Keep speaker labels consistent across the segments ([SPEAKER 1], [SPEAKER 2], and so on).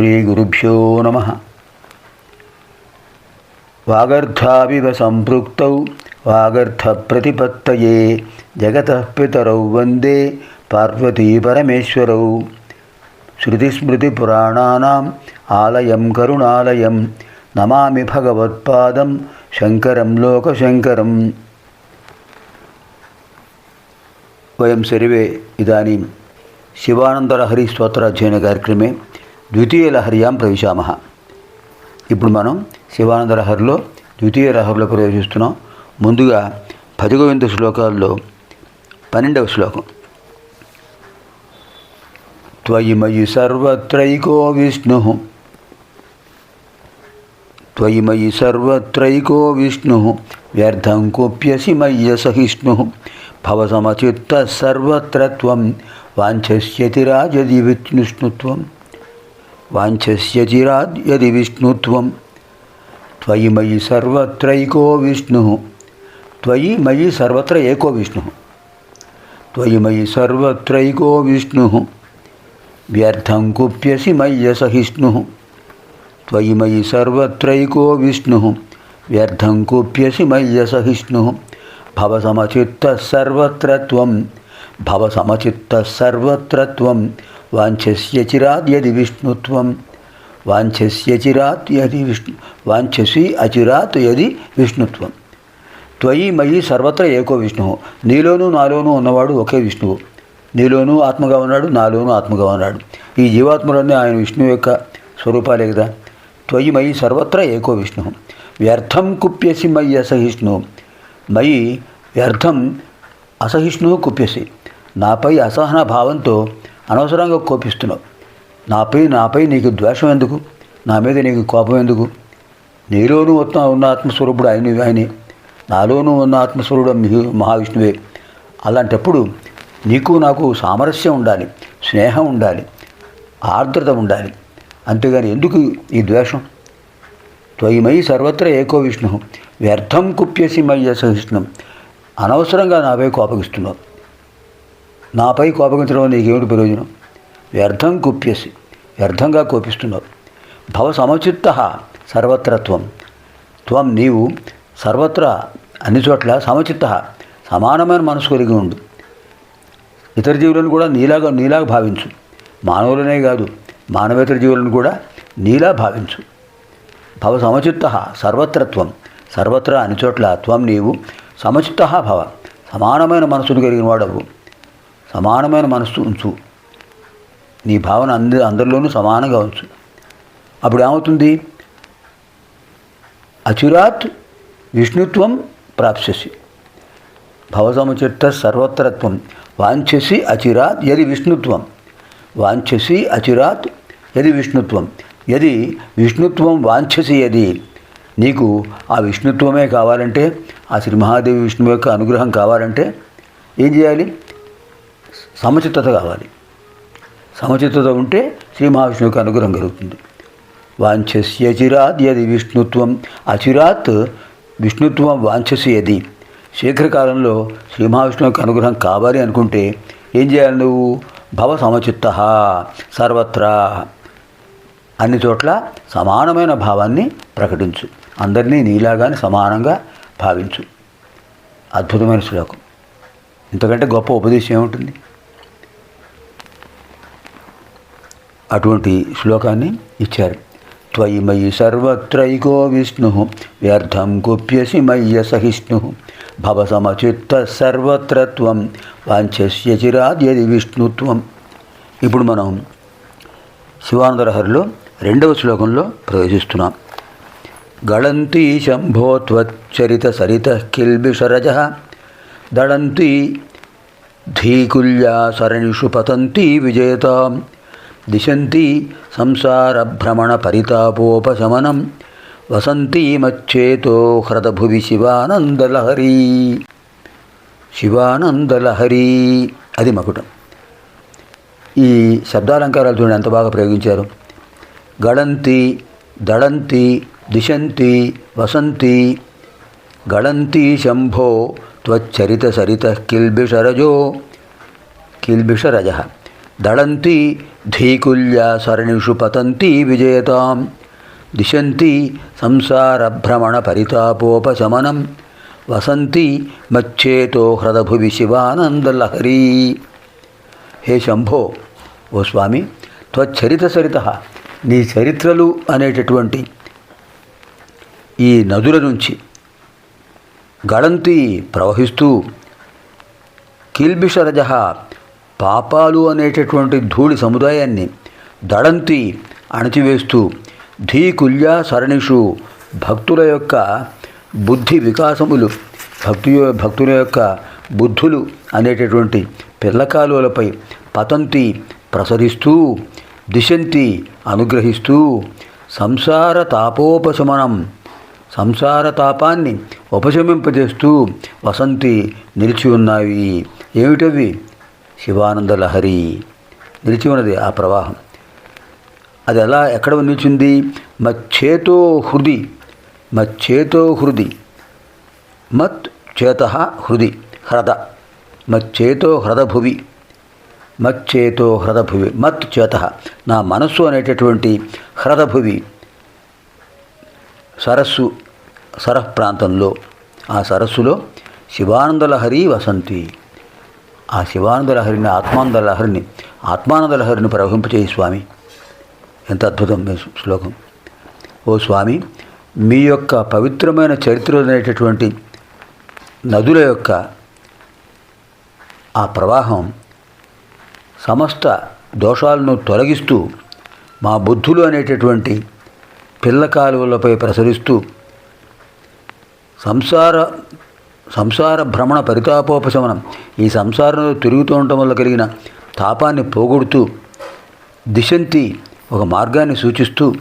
[SPEAKER 1] శ్రీగురుభ్యో నమ వాగర్థావివ సంపృక్తౌ వాగర్థప్రతిపత్తయే జగతః పితరౌ వందే పార్వతీ పరమేశ్వరౌ శృతిస్మృతిపురాణానాం ఆలయం కరుణాలయం నమామి భగవత్పాదం శంకరం లోకశంకరం వయం సర్వే ఇదానీం శివానందలహరి స్తోత్రాధ్యయన కార్యక్రమే ద్వితీయ లహరియాం ప్రవేశామः. ఇప్పుడు మనం శివానంద లహరిలో ద్వితీయ లహరిలో ప్రవేశిస్తున్నాం. ముందుగా పదిగోవింద శ్లోకాల్లో పన్నెండవ శ్లోకం. త్వయి మయి సర్వత్రైకో విష్ణు. త్వయి మయి సర్వత్రైకో విష్ణు. వ్యర్థం కుప్యసి మయ్య సహిష్ణు భవసమచిత్త సర్వత్ర త్వం. వాంఛస్యతిరాజది విష్ణుష్ణుత్వం వాంఛస్యచిరాద్ యది విష్ణుత్వం త్వయి మయి సర్వత్రైకో విష్ణు త్వయి మయి సర్వత్ర ఏకో విష్ణు త్వయి మయి సర్వత్రైకో విష్ణు వ్యర్థం కుప్యసి మయ్య సహిష్ణు త్వయి మయి సర్వత్రైకో విష్ణు వ్యర్థం కుప్యసి మయ్య సహిష్ణు భవసమచిత్త సర్వత్ర త్వం భవసమచిత్త సర్వత్ర వాంఛస్యచిరాద్యది యది విష్ణుత్వం. వాంఛస్య యది విష్ణు వాంఛసి అచిరాత్ యది విష్ణుత్వం. త్వయి మయి సర్వత్ర ఏకో విష్ణువు నీలోనూ నాలోనూ ఉన్నవాడు ఒకే విష్ణువు నీలోనూ ఆత్మగా ఉన్నాడు నాలోనూ ఆత్మగా ఉన్నాడు. ఈ జీవాత్మలన్నీ ఆయన విష్ణువు యొక్క స్వరూపాలే కదా. త్వయి మయి సర్వత్ర ఏకో విష్ణు. వ్యర్థం కుప్యసి మయి అసహిష్ణు. మయి వ్యర్థం అసహిష్ణువు కుప్యసి. నాపై అసహన భావంతో అనవసరంగా కోపిస్తున్నావు. నాపై నాపై నీకు ద్వేషం ఎందుకు? నా మీద నీకు కోపం ఎందుకు? నీలోనూ ఉన్న ఉన్న ఆత్మస్వరూపుడు ఆయన ఆయనే. నాలోనూ ఉన్న ఆత్మస్వరూపుడు మహావిష్ణువే. అలాంటప్పుడు నీకు నాకు సామరస్యం ఉండాలి స్నేహం ఉండాలి ఆర్ద్రత ఉండాలి. అంతేగాని ఎందుకు ఈ ద్వేషం? త్వయిమయి సర్వత్ర ఏకో విష్ణు వ్యర్థం కుప్యసి మయ్య సహిష్ణం. అనవసరంగా నాపై కోపగిస్తున్నావు. నాపై కోపగించడం నీకేమిటి ప్రయోజనం? వ్యర్థం కుప్యసి. వ్యర్థంగా కోపిస్తున్నావు భవ సమచిత్త సర్వత్రత్వం. త్వం నీవు సర్వత్ర అన్ని చోట్ల సమచిత్త సమానమైన మనసు కలిగి ఉండు. ఇతర జీవులను కూడా నీలాగా నీలాగా భావించు. మానవులనే కాదు మానవేతర జీవులను కూడా నీలా భావించు. భవ సమచిత్త సర్వత్రత్వం. సర్వత్రా అన్ని చోట్ల త్వం నీవు సమచిత్త భవ. సమానమైన మనసును కలిగిన వాడవు. సమానమైన మనస్సు ఉంచు. నీ భావన అంద అందరిలోనూ సమానంగా ఉంచు. అప్పుడు ఏమవుతుంది అచురాత్ విష్ణుత్వం ప్రాప్స్యసి. భవసముచిత్త సర్వత్రత్వం వాంఛసి అచిరాత్ యది విష్ణుత్వం. వాంఛసి అచిరాత్ యది విష్ణుత్వం. యది విష్ణుత్వం వాంఛసి యది. నీకు ఆ విష్ణుత్వమే కావాలంటే ఆ శ్రీ మహాదేవి విష్ణువు యొక్క అనుగ్రహం కావాలంటే ఏం చేయాలి? సమచిత్తత కావాలి. సమచిత్తత ఉంటే శ్రీ మహావిష్ణువుకి అనుగ్రహం కలుగుతుంది. వాంఛస్య యది విష్ణుత్వం. అచిరాత్ విష్ణుత్వం వాంఛసి యది శీఘ్రకాలంలో శ్రీ మహావిష్ణువుకి అనుగ్రహం కావాలి అనుకుంటే ఏం చేయాలి నువ్వు? భవ సమచిత్త. సర్వత్రా. అన్ని చోట్ల సమానమైన భావాన్ని ప్రకటించు. అందరినీ నీలాగానే సమానంగా భావించు. అద్భుతమైన శ్లోకం. ఇంతకంటే గొప్ప ఉపదేశం ఏముంటుంది? అటువంటి శ్లోకాన్ని ఇచ్చారు. త్వయి మయి సర్వత్రైకో విష్ణు వ్యర్థం కుప్యసి మయ్య సహిష్ణు. భవసమచిత్త సర్వత్రత్వం వాంఛస్య చిరాద్యది విష్ణుత్వం. ఇప్పుడు మనం శివానందరహరిలో రెండవ శ్లోకంలో ప్రవేశిస్తున్నాం. గళంతి శంభోత్వచ్చరిత సరిత కిల్బిషరజ దళంతి ధీకుల్యా సరణిషు పతంతి విజేతాం. దిశంతి సంసారభ్రమణ పరితాపోపశమనం వసంతి మచ్చేతో హ్రదభువి శివానందలహరి. శివానందలహరి. అది మకుటం. ఈ శబ్దాలంకారాలు చూడండి ఎంత బాగా ప్రయోగించారు. గళంతి దళంతి దిశంతి వసంతి. గళంతి శంభో త్వచ్చరిత సరిత కిల్బిషరజో. కిల్బిషరజ. దళంతి ధీకుల్య సరణిషు పతంతి విజయతాం దిశంతి సంసార భ్రమణ పరితాపోపశమనం. వసంతి మచ్చేతో హ్రదభువి శివానందలహరీ. హే శంభో ఓ స్వామి త్వచ్చరిత సరిత నీ చరిత్రలు అనేటటువంటి ఈ నదుల నుంచి గళంతి ప్రవహిస్తూ కిల్బిషరజ పాపాలు అనేటటువంటి ధూళి సముదాయాన్ని దడంతి అణచివేస్తూ ధీకుల్య సరణిషు భక్తుల యొక్క బుద్ధి వికాసములు భక్తు భక్తుల యొక్క బుద్ధులు అనేటటువంటి పిల్లకాలువలపై పతంతి ప్రసరిస్తూ దిశంతి అనుగ్రహిస్తూ సంసార తాపోపశమనం సంసార తాపాన్ని ఉపశమింపజేస్తూ వసంతి నిలిచి ఉన్నాయి. ఏమిటవి? శివానంద లహరి నిలిచి ఉన్నది ఆ ప్రవాహం. అది ఎలా ఎక్కడ నిలిచింది? మచ్చేతో హృది మచ్చేతో హృది మత్ చేత హృది హ్రద మచ్చేతో హ్రదభువి మచ్చేతో హ్రదభువి మత్ చేత నా మనస్సు అనేటటువంటి హ్రదభువి సరస్సు సరః ప్రాంతంలో ఆ సరస్సులో శివానంద లహరి వసంతి. ఆ శివానంద లహరిని ఆత్మానంద లహరిని ఆత్మానంద లహరిని ప్రవహింపచేయి స్వామి. ఎంత అద్భుతం శ్లోకం. ఓ స్వామి మీ యొక్క పవిత్రమైన చరిత్ర అనేటటువంటి నదుల యొక్క ఆ ప్రవాహం సమస్త దోషాలను తొలగిస్తూ మా బుద్ధులు అనేటటువంటి పిల్ల కాలువలపై ప్రసరిస్తూ సంసార సంసార భ్రమణ పరితాపోపశమనం. ఈ సంసారంలో తిరుగుతూ ఉండటం వల్ల కలిగిన తాపాన్ని పోగొడుతూ దిశంతి ఒక మార్గాన్ని సూచిస్తూ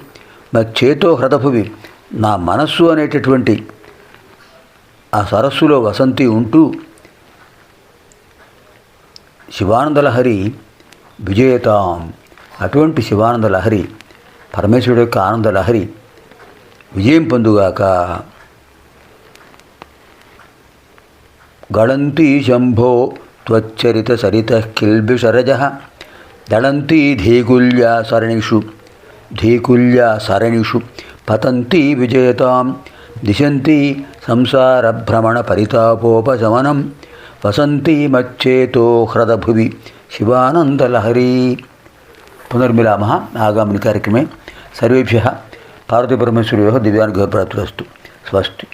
[SPEAKER 1] మా చేతో హ్రదభువి నా మనస్సు అనేటటువంటి ఆ సరస్సులో వసంతి ఉంటూ శివానందలహరి విజయతాం అటువంటి శివానందలహరి పరమేశ్వరుడు యొక్క ఆనందలహరి విజయం పొందుగాక. గళంతీ శంభో త్వచ్చరిత సరిత కిల్బిషరజ. దళంతీ ధీకుల్యా సరణిషు ధీకుల్యా సరణిషు పతంతి విజయతాం దిశంతి సంసారభ్రమణ పరితాపోపశమనం వసంతి మచ్చేతో హ్రదభువి శివానందలహరి పునర్మిలామ ఆగామిని కార్యక్రమే. సర్వేభ్యः పార్వతీపరమేశ్వర్యోः దివ్యానుగ్రహప్రాప్తిరస్తు స్వస్తి.